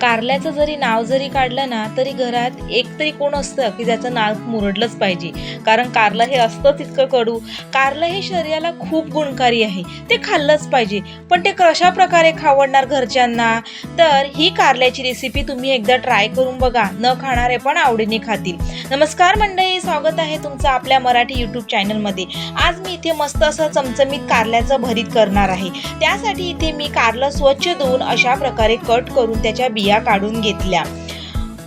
कारल्याचं जरी नाव जरी काढलं ना तरी घरात एक तरी कोण असतं की ज्याचं नाव मुरडलंच पाहिजे. कारण कारलं हे असतं तितकं कडू. कारलं हे शरीराला खूप गुणकारी आहे. ते खाल्लंच पाहिजे. पण ते कशा प्रकारे खावडणार घरच्यांना? तर ही कारल्याची रेसिपी तुम्ही एकदा ट्राय करून बघा. न खाणारे पण आवडीने खातील. नमस्कार मंडळी स्वागत आहे तुमचं आपल्या मराठी यूट्यूब चॅनलमध्ये आज मी इथे मस्त असं चमचमीत कारल्याचं भरीत करणार आहे. त्यासाठी इथे मी कारलं स्वच्छ धुवून अशा प्रकारे कट करून त्याच्या बिया बिया काढून घेतल्या.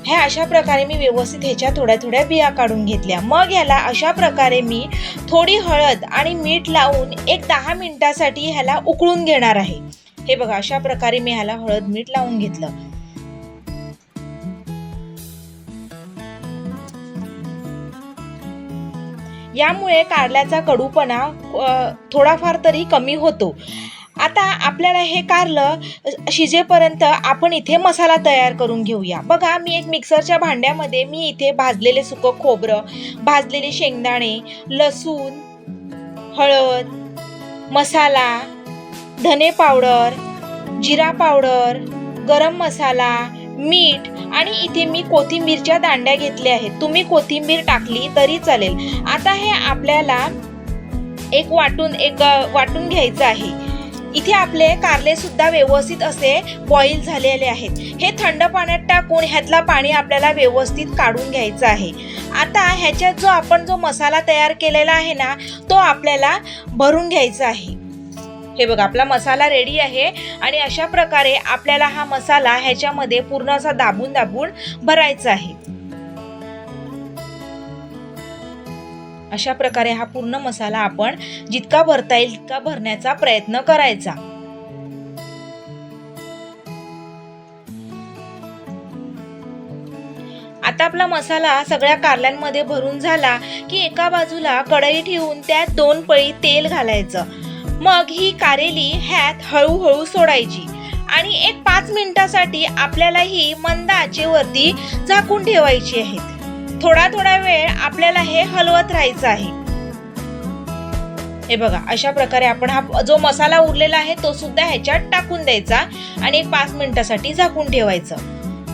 ह्या अशा प्रकारे मी व्यवस्थित ह्याच्या थोड्या थोड्या बिया काढून घेतल्या. मग ह्याला अशा प्रकारे मी थोडी हळद आणि मीठ लावून एक दहा मिनिटासाठी ह्याला उकळून घेणार आहे. हे बघा अशा प्रकारे मी ह्याला हळद मीठ लावून घेतलं. यामुळे कारल्याचा कडूपणा थोडाफार तरी कमी होतो. आता आपल्याला हे कारलं शिजेपर्यंत आपण इथे मसाला तयार करून घेऊया. बघा मी एक मिक्सरच्या भांड्यामध्ये मी इथे भाजलेले सुकं खोबरं भाजलेले शेंगदाणे लसूण हळद मसाला धने पावडर जिरा पावडर गरम मसाला मीठ आणि इथे मी कोथिंबीरच्या दांड्या घेतल्या आहेत. तुम्ही कोथिंबीर टाकली तरी चालेल. आता हे आपल्याला एक वाटून एक वाटून घ्यायचं आहे. इथे आपले कारले सुद्धा व्यवस्थित असे बॉईल झालेले आहेत. हे थंड पाण्यात टाकून ह्यातला पाणी आपल्याला व्यवस्थित काढून घ्यायचं आहे. आता ह्याच्यात जो आपण जो मसाला तयार केलेला आहे ना तो आपल्याला भरून घ्यायचा आहे. हे बघा आपला मसाला रेडी आहे आणि अशा प्रकारे आपल्याला हा मसाला ह्याच्यामध्ये पूर्ण असा दाबून दाबून भरायचा आहे. अशा प्रकारे हा पूर्ण मसाला आपण जितका भरता येईल तितका भरण्याचा प्रयत्न करायचा. आता आपला मसाला सगळ्या कारल्यांमध्ये भरून झाला की एका बाजूला कढई ठेवून त्यात दोन पळी तेल घालायचं. मग ही कारेली ह्यात हळूहळू सोडायची आणि एक पाच मिनिटासाठी आपल्याला ही मंद आचेवरती झाकून ठेवायची आहेत. थोडा थोडा वेळ आपल्याला हे हलवत राहायचं आहे. हे बघा अशा प्रकारे आपण हा जो मसाला उरलेला आहे तो सुद्धा ह्याच्यात टाकून द्यायचा आणि एक पाच मिनिटासाठी झाकून ठेवायचं.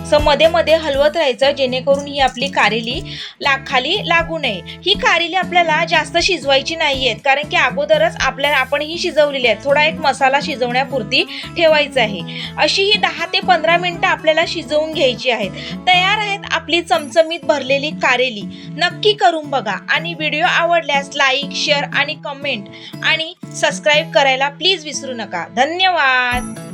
असं मध्ये मध्ये हलवत राहायचं जेणेकरून ही आपली कारेली ला खाली लागू नये. ही कारेली आपल्याला जास्त शिजवायची नाही आहेत कारण की अगोदरच आपल्याला आपण ही शिजवलेली आहे थोडा एक मसाला शिजवण्यापुरती ठेवायचा आहे. अशी ही दहा ते पंधरा मिनटं आपल्याला शिजवून घ्यायची आहेत. तयार आहेत आपली चमचमीत भरलेली कारेली. नक्की करून बघा आणि व्हिडिओ आवडल्यास लाईक शेअर आणि कमेंट आणि सबस्क्राईब करायला प्लीज विसरू नका. धन्यवाद!